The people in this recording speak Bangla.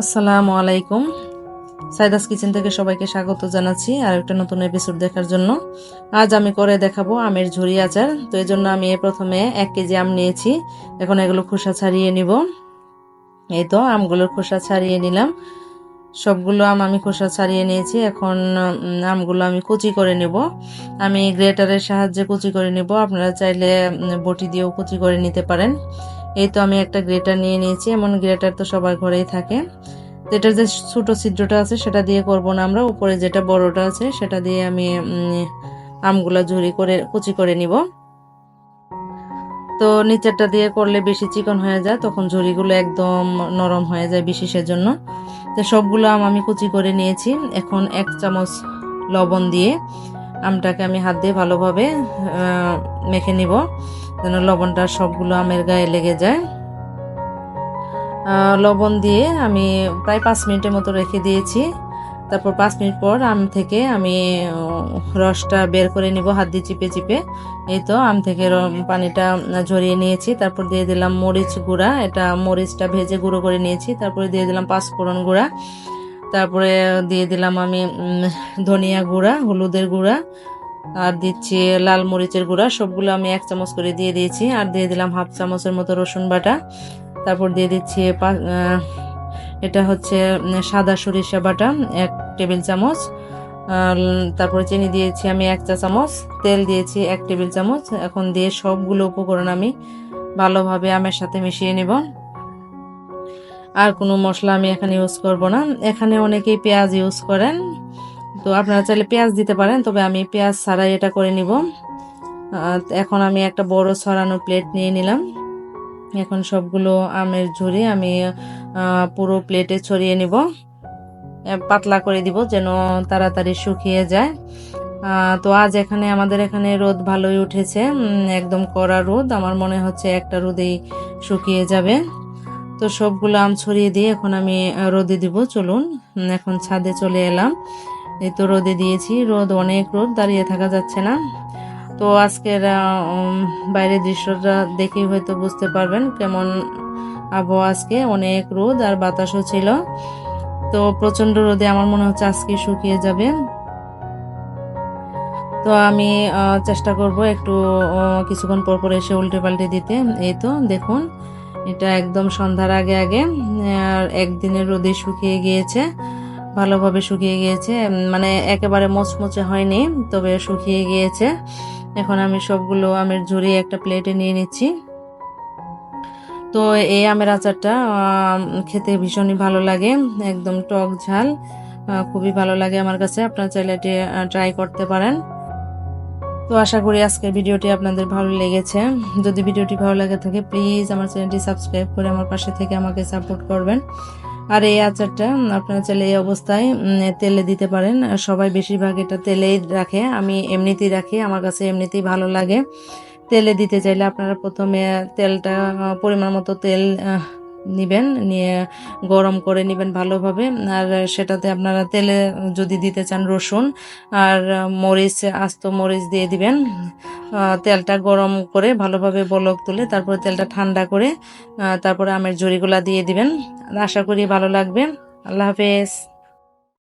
আসসালামু আলাইকুম। সাইদাস কিচেন থেকে সবাইকে স্বাগত জানাচ্ছি আর একটা নতুন এপিসোড দেখার জন্য। আজ আমি করে দেখাবো আমের ঝুরি আচার। তো এই জন্য আমি প্রথমে এক কেজি আম নিয়েছি। এখন এগুলো খোসা ছাড়িয়ে নিব। এই তো আমগুলোর খোসা ছাড়িয়ে নিলাম। সবগুলো আম আমি খোসা ছাড়িয়ে নিয়েছি। এখন আমগুলো আমি কুচি করে নেব। আমি গ্রেটারের সাহায্যে কুচি করে নেব। আপনারা চাইলে বটি দিয়েও কুচি করে নিতে পারেন। এই তো আমি একটা গ্রেটার নিয়ে নিয়েছি, এমন গ্রেটার তো সবার ঘরেই থাকে। এটার যে ছোটো ছিদ্রটা আছে, সেটা দিয়ে করব না আমরা। উপরে যেটা বড়টা আছে, সেটা দিয়ে আমি আমগুলা ঝুরি করে, কুচি করে নিব। তো নিচেরটা দিয়ে করলে বেশি চিকন হয়ে যায়, তখন ঝুড়িগুলো একদম নরম হয়ে যায় বিশেষের জন্য তো সবগুলো আম আমি কুচি করে নিয়েছি। এখন এক চামচ লবণ দিয়ে আমটাকে আমি হাত দিয়ে ভালোভাবে মেখে নিব। যেন লবণটা সবগুলো আমের গায়ে লেগে যায়। লবণ দিয়ে আমি প্রায় পাঁচ মিনিটের মতো রেখে দিয়েছি। তারপর পাঁচ মিনিট পর আম থেকে আমি রসটা বের করে নিব, হাত দিয়ে চিপে চিপে। এই তো আম থেকে পানিটা ঝরিয়ে নিয়েছি। তারপর দিয়ে দিলাম মরিচ গুঁড়া। এটা মরিচটা ভেজে গুঁড়ো করে নিয়েছি। তারপরে দিয়ে দিলাম পাঁচফোড়ন গুঁড়া। তারপরে দিয়ে দিলাম আমি ধনিয়া গুঁড়া, হলুদের গুঁড়া। আর দিচ্ছি লাল মরিচের গুঁড়া, সবগুলো আমি এক চামচ করে দিয়ে দিয়েছি। আর দিয়ে দিলাম হাফ চামচের মতো রসুন বাটা। তারপর দিয়ে দিচ্ছি এটা হচ্ছে সাদা সরিষা বাটা, এক টেবিল চামচ। তারপরে চিনি দিয়েছি আমি এক চা চামচ। তেল দিয়েছি এক টেবিল চামচ। এখন দিয়ে সবগুলো উপকরণ আমি ভালোভাবে আমের সাথে মিশিয়ে নেব। আর কোনো মশলা আমি এখানে ইউজ করব না। এখানে অনেকেই পেঁয়াজ ইউজ করেন। তো আপনারা চাইলে পেঁয়াজ দিতে পারেন, তবে আমি পেঁয়াজ ছাড়াই এটা করে নিব। এখন আমি একটা বড় ছড়ানো প্লেট নিয়ে নিলাম। এখন সবগুলো আমের ঝুড়ি আমি পুরো প্লেটে ছড়িয়ে নিব। পাতলা করে দিব যেন তাড়াতাড়ি শুকিয়ে যায়। তো আজ এখানে, আমাদের এখানে রোদ ভালোই উঠেছে একদম কড়া রোদ। আমার মনে হচ্ছে একটা রোদেই শুকিয়ে যাবে। তো সবগুলো আম ছড়িয়ে দিয়ে এখন আমি রোদে দিব, চলুন। এখন ছাদে চলে এলাম। এই তো রোদে দিয়েছি, রোদ অনেক রোদ, দাঁড়িয়ে থাকা যাচ্ছে না। তো আজকের বাইরের দৃশ্যটা দেখেই হয়তো বুঝতে পারবেন কেমন আবহাওয়া আজকে, অনেক রোদ আর বাতাসও ছিল। তো প্রচণ্ড রোদে আমার মনে হচ্ছে আজকে শুকিয়ে যাবে। তো আমি চেষ্টা করব একটু কিছুক্ষণ পর পর এসে উল্টে পাল্টে দিতে। এই তো, দেখুন, এটা একদম সন্ধ্যার আগে আগে, আর একদিনের রোদে শুকিয়ে গিয়েছে। ভালোভাবে শুকিয়ে গিয়েছে। মানে একেবারে মোচমোচে হয়নি, তবে শুকিয়ে গিয়েছে। এখন আমি সবগুলো আমের ঝুড়ি একটা প্লেটে নিয়ে নিচ্ছি। তো এই আমের আচারটা খেতে ভীষণই ভালো লাগে, একদম টক ঝাল খুবই ভালো লাগে আমার কাছে। আপনারা চাইলে এটি ট্রাই করতে পারেন। তো আশা করি আজকের ভিডিওটি আপনাদের ভালো লেগেছে। যদি ভিডিওটি ভালো লাগে থাকে প্লিজ আমার চ্যানেলটি সাবস্ক্রাইব করে আমার পাশে থেকে আমাকে সাপোর্ট করবেন। আর এই আচারটা আপনারা চাইলে এই অবস্থায় তেলে দিতে পারেন। সবাই বেশিরভাগ এটা তেলেই রাখে। আমি এমনিতেই রাখি, আমার কাছে এমনিতেই ভালো লাগে। তেলে দিতে চাইলে আপনারা প্রথমে তেলটা পরিমাণ মতো তেল নিবেন, নিয়ে গরম করে নেবেন ভালোভাবে। আর সেটাতে আপনারা তেলে যদি দিতে চান রসুন আর মরিচ, আস্ত মরিচ দিয়ে দিবেন। তেলটা গরম করে ভালোভাবে বলক তুলে তারপরে তেলটা ঠান্ডা করে তারপরে আমের ঝুড়িগুলা দিয়ে দিবেন। আশা করি ভালো লাগবে আল্লাহ হাফেজ।